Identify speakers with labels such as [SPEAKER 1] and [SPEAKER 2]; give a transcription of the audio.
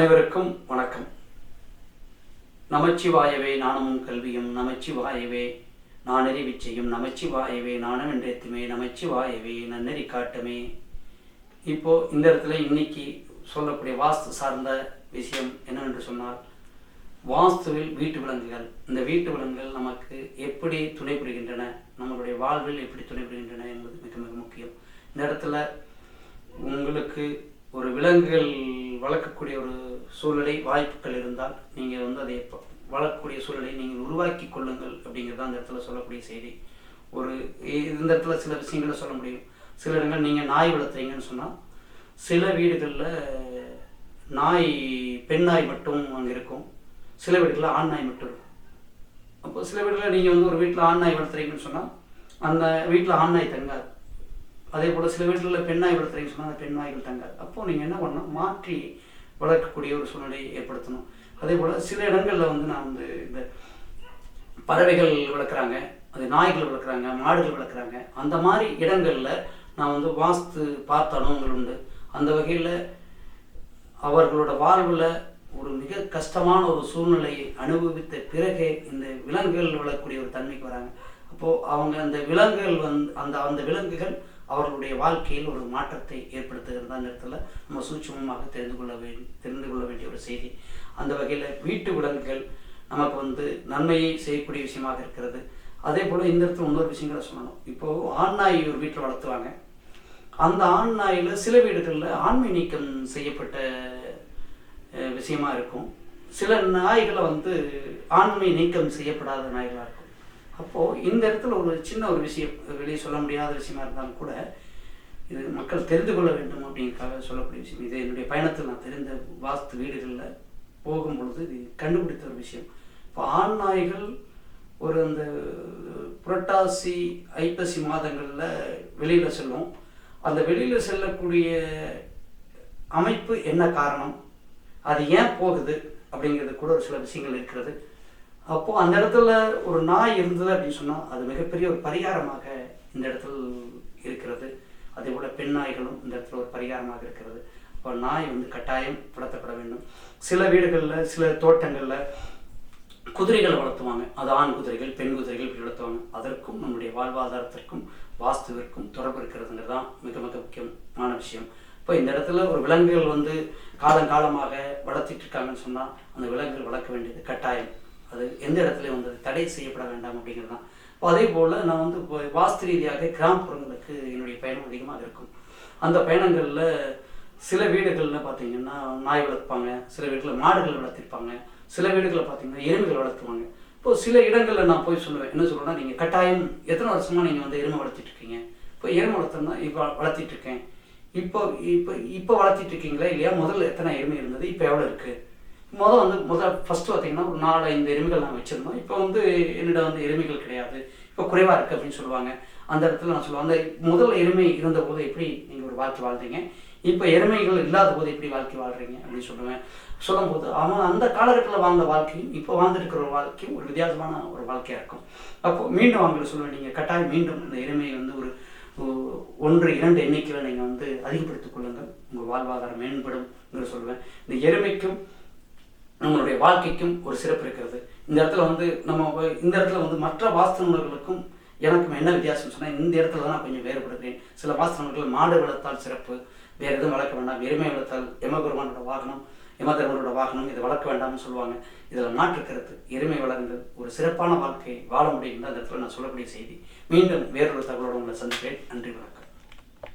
[SPEAKER 1] அனைவருக்கும் வணக்கம். நமச்சிவாயவே நாணமும் கல்வியும் நமச்சிவாயவே நானறிவி செய்யும் நமச்சிவாயவே நாணம் என்றேத்துமே நமச்சிவாயவே நன்னெறி காட்டுமே. இப்போ இந்த இடத்துல இன்னைக்கு சொல்லக்கூடிய வாஸ்து சார்ந்த விஷயம் என்னவென்று சொன்னால் வாஸ்துவில் வீட்டு விலங்குகள். இந்த வீட்டு விலங்குகள் நமக்கு எப்படி துணை புரிகின்றன? நம்மளுடைய வாழ்வில் எப்படி துணை புரிகின்றன என்பது மிக மிக முக்கியம். இந்த இடத்துல உங்களுக்கு ஒரு விலங்குகள் வளர்க்கக்கூடிய ஒரு சூழ்நிலை வாய்ப்புகள் இருந்தால் நீங்கள் வந்து அதை வளர்க்கக்கூடிய சூழ்நிலை நீங்கள் உருவாக்கி கொள்ளுங்கள் அப்படிங்கிறது தான் இடத்துல சொல்லக்கூடிய செய்தி. ஒரு இந்த இடத்துல சில விஷயங்களை சொல்ல முடியும். சில இடங்கள் நீங்கள் நாய் வளர்த்துறீங்கன்னு சொன்னால் சில வீடுகளில் நாய் பெண் நாய் மட்டும் அங்கே இருக்கும். சில வீடுகளில் ஆண் நாய் மட்டும் இருக்கும். அப்போ சில வீடுகளில் நீங்கள் வந்து ஒரு வீட்டில் ஆண் நாய் வளர்த்துறீங்கன்னு சொன்னால் அந்த வீட்டில் ஆண் நாய் தங்காது. அதே போல் சில வீடுகளில் பெண் நாய் வளர்த்துறீங்கன்னு சொன்னால் அந்த பெண் நாய்கள் தங்காது. அப்போ நீங்கள் என்ன பண்ணணும்? மாற்றி வளர்க்கக்கூடிய ஒரு சூழ்நிலையை ஏற்படுத்தணும். அதே போல் சில இடங்களில் வந்து நான் வந்து இந்த பறவைகள் வளர்க்குறாங்க அது நாய்கள் வளர்க்குறாங்க மாடுகள் வளர்க்குறாங்க. அந்த மாதிரி இடங்களில் நான் வந்து வாஸ்து பார்த்த அனுபவங்கள் உண்டு. அந்த வகையில் அவர்களோட வாழ்வில் ஒரு மிக கஷ்டமான ஒரு சூழ்நிலையை அனுபவித்த பிறகே இந்த விலங்குகள் வளரக்கூடிய ஒரு தன்மைக்கு வராங்க. அப்போது அவங்க அந்த விலங்குகள் வந்து அந்த அந்த விலங்குகள் அவர்களுடைய வாழ்க்கையில் ஒரு மாற்றத்தை ஏற்படுத்துகிறதா நேரத்தில் இடத்துல நம்ம சூட்சமமாக தெரிந்து கொள்ள வேண்டிய தெரிந்து கொள்ள வேண்டிய ஒரு செய்தி. அந்த வகையில் வீட்டு விலங்குகள் நமக்கு வந்து நன்மையை செய்யக்கூடிய விஷயமாக இருக்கிறது. அதே போல் இந்த இடத்துல இன்னொரு விஷயங்களை சொல்லணும். இப்போது ஆண் நாய் ஒரு வீட்டில் வளர்த்துவாங்க. அந்த ஆண் நாயில் சில வீடுகளில் ஆண்மை நீக்கம் செய்யப்பட்ட விஷயமா இருக்கும். சில நாய்களை வந்து ஆண்மை நீக்கம் செய்யப்படாத நாய்களாக இருக்கும். அப்போது இந்த இடத்துல ஒரு சின்ன ஒரு விஷயம் வெளியே சொல்ல முடியாத விஷயமா இருந்தாலும் கூட இது மக்கள் தெரிந்து கொள்ள வேண்டும் அப்படிங்கிறதுக்காக சொல்லக்கூடிய விஷயம். இது என்னுடைய பயணத்தில் நான் தெரிந்த வாஸ்து வீடுகளில் போகும் பொழுது இது கண்டுபிடித்த ஒரு விஷயம். இப்போ ஆண் நாய்கள் ஒரு அந்த புரட்டாசி ஐப்பசி மாதங்களில் வெளியில் செல்லும். அந்த வெளியில் செல்லக்கூடிய அமைப்பு என்ன காரணம்? அது ஏன் போகுது? அப்படிங்கிறது கூட ஒரு சில விஷயங்கள் இருக்கிறது. அப்போது அந்த இடத்துல ஒரு நாய் இருந்தது அப்படின்னு சொன்னால் அது மிகப்பெரிய ஒரு பரிகாரமாக இந்த இடத்துல இருக்கிறது. அதே போல் பெண் நாய்களும் இந்த இடத்துல ஒரு பரிகாரமாக இருக்கிறது. அப்போ நாய் வந்து கட்டாயம் வளர்த்தப்பட வேண்டும். சில வீடுகளில் சில தோட்டங்களில் குதிரைகளை வளர்த்துவாங்க. அது ஆண் குதிரைகள் பெண் குதிரைகள் இப்படி வளர்த்துவாங்க. அதற்கும் நம்முடைய வாழ்வாதாரத்திற்கும் வாஸ்துவிற்கும் தொடர்பு இருக்கிறதுங்கிறது தான் மிக மிக முக்கியமான விஷயம். இப்போ இந்த இடத்துல ஒரு விலங்குகள் வந்து காலங்காலமாக வளர்த்திட்டு இருக்காங்கன்னு சொன்னால் அந்த விலங்குகள் வளர்க்க வேண்டியது கட்டாயம். அது எந்த இடத்துலையும் வந்து தடை செய்யப்பட வேண்டாம் அப்படிங்கிறது தான். இப்போ அதே போல் நான் வந்து இப்போ வாஸ்து ரீதியாக கிராமப்புறங்களுக்கு என்னுடைய பயணம் அதிகமாக இருக்கும். அந்த பயணங்களில் சில வீடுகளில் பார்த்தீங்கன்னா நாய் வளர்ப்பாங்க சில வீடுகளில் மாடுகள் வளர்த்திருப்பாங்க சில வீடுகளில் பார்த்தீங்கன்னா எருமைகள் வளர்த்துவாங்க. இப்போ சில இடங்களில் நான் போய் சொல்லுவேன் என்ன சொல்லுவேன்னா நீங்கள் கட்டாயம் எத்தனை வருஷமாக நீங்கள் வந்து எருமை வளர்த்திட்டு இருக்கீங்க இப்போ எருமை வளர்த்தோம்னா இப்போ வளர்த்திட்டு இருக்கேன் இப்போ இப்போ இப்போ வளர்த்திட்டு இருக்கீங்களா இல்லையா? முதல்ல எத்தனை எருமை இருந்தது? இப்போ எவ்வளோ இருக்குது முதல் வந்து முதல் ஃபஸ்ட்டு பார்த்தீங்கன்னா ஒரு நாலு ஐந்து எருமைகள் நான் வச்சுருந்தோம். இப்போ வந்து என்னிடம் வந்து எருமைகள் கிடையாது. இப்போ குறைவாக இருக்குது அப்படின்னு சொல்லுவாங்க. அந்த இடத்துல நான் சொல்லுவேன். அந்த முதல் எருமை இருந்தபோது எப்படி நீங்கள் ஒரு வாழ்க்கை வாழ்ந்தீங்க? இப்போ எருமைகள் இல்லாத போது எப்படி வாழ்க்கை வாழ்கிறீங்க அப்படின்னு சொல்லுவேன். சொல்லும்போது அவன் அந்த காலகட்டத்தில் வாழ்ந்த வாழ்க்கையும் இப்போ வாழ்ந்துருக்கிற ஒரு வாழ்க்கையும் ஒரு வித்தியாசமான ஒரு வாழ்க்கையாக இருக்கும். அப்போது மீண்டும் அவங்களை சொல்லுவேன். நீங்கள் கட்டாயம் மீண்டும் இந்த எருமையை வந்து ஒரு ஒன்று இரண்டு எண்ணிக்கையில் நீங்கள் வந்து அதிகப்படுத்திக் கொள்ளுங்கள். உங்கள் வாழ்வாதாரம் மேம்படும் சொல்லுவேன். இந்த எருமைக்கும் நம்மளுடைய வாழ்க்கைக்கும் ஒரு சிறப்பு இருக்கிறது. இந்த இடத்துல வந்து நம்ம இந்த இடத்துல வந்து மற்ற வாஸ்து எனக்கும் என்ன வித்தியாசம் சொன்னால் இந்த இடத்துல தான் நான் கொஞ்சம் வேறுபடுகிறேன் சில வாஸ்து மாடு வளர்த்தால் சிறப்பு வேறு எதுவும் வளர்க்க வேண்டாம். எருமை வளர்த்தால் யமபெருமானோட வாகனம் யமதர்மனோட வாகனம் இதை வளர்க்க வேண்டாம்னு சொல்லுவாங்க. இதில் மாற்று கருத்து. எருமை வளர்ந்து ஒரு சிறப்பான வாழ்க்கையை வாழ முடியும் தான் இந்த இடத்துல நான் சொல்லக்கூடிய செய்தி. மீண்டும் வேறொரு தகவலோடு உங்களை சந்திப்பேன். நன்றி வணக்கம்.